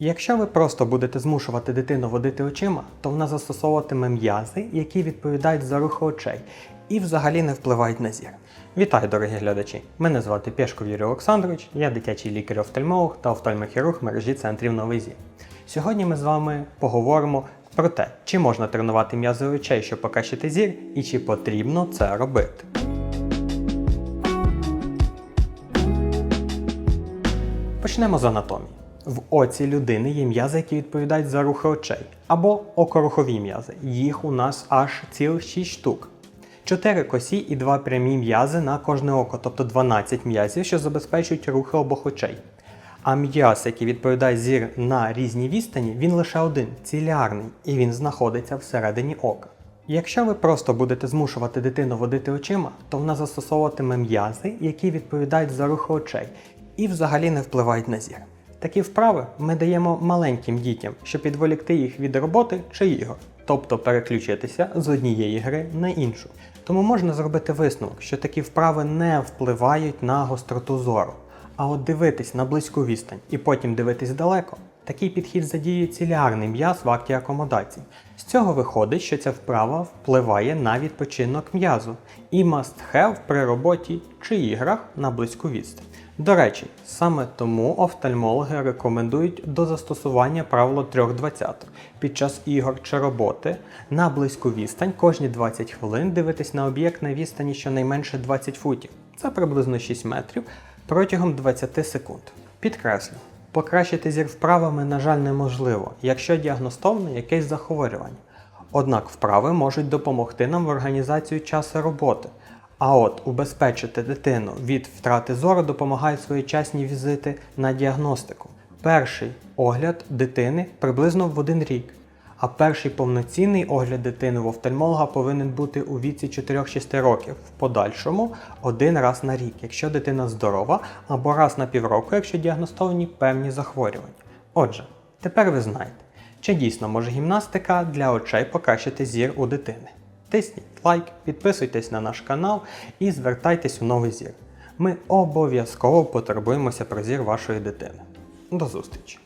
Якщо ви просто будете змушувати дитину водити очима, то вона застосовуватиме м'язи, які відповідають за рухи очей і взагалі не впливають на зір. Вітаю, дорогі глядачі! Мене звати Пєшков Юрій Олександрович, я дитячий лікар-офтальмолог та офтальмохірург мережі центрів Новий Зір. Сьогодні ми з вами поговоримо про те, чи можна тренувати м'язи очей, щоб покращити зір, і чи потрібно це робити. Почнемо з анатомії. В оці людини є м'язи, які відповідають за рухи очей, або окорухові м'язи. Їх у нас аж цілих 6 штук. 4 косі і 2 прямі м'язи на кожне око, тобто 12 м'язів, що забезпечують рухи обох очей. А м'яз, який відповідає зір на різні відстані, він лише один цілярний, і він знаходиться всередині ока. Якщо ви просто будете змушувати дитину водити очима, то вона застосовуватиме м'язи, які відповідають за рухи очей, і взагалі не впливають на зір. Такі вправи ми даємо маленьким дітям, щоб відволікти їх від роботи чи ігор, тобто переключитися з однієї гри на іншу. Тому можна зробити висновок, що такі вправи не впливають на гостроту зору. А от дивитись на близьку відстань і потім дивитись далеко, такий підхід задіює цілярний м'яз в акті акомодації. З цього виходить, що ця вправа впливає на відпочинок м'язу і must have при роботі чи іграх на близьку відстань. До речі, саме тому офтальмологи рекомендують до застосування правила 3.20 під час ігор чи роботи на близьку відстань кожні 20 хвилин дивитись на об'єкт на відстані щонайменше 20 футів. Це приблизно 6 метрів протягом 20 секунд. Підкреслю, покращити зір вправами, на жаль, неможливо, якщо діагностоване якесь захворювання. Однак вправи можуть допомогти нам в організації часу роботи. А от убезпечити дитину від втрати зору допомагають своєчасні візити на діагностику. Перший огляд дитини приблизно в один рік. А перший повноцінний огляд дитини в офтальмолога повинен бути у віці 4-6 років, в подальшому один раз на рік, якщо дитина здорова, або раз на півроку, якщо діагностовані певні захворювання. Отже, тепер ви знаєте, чи дійсно може гімнастика для очей покращити зір у дитини. Тисніть лайк, підписуйтесь на наш канал і звертайтесь у новий зір. Ми обов'язково потурбуємося про зір вашої дитини. До зустрічі!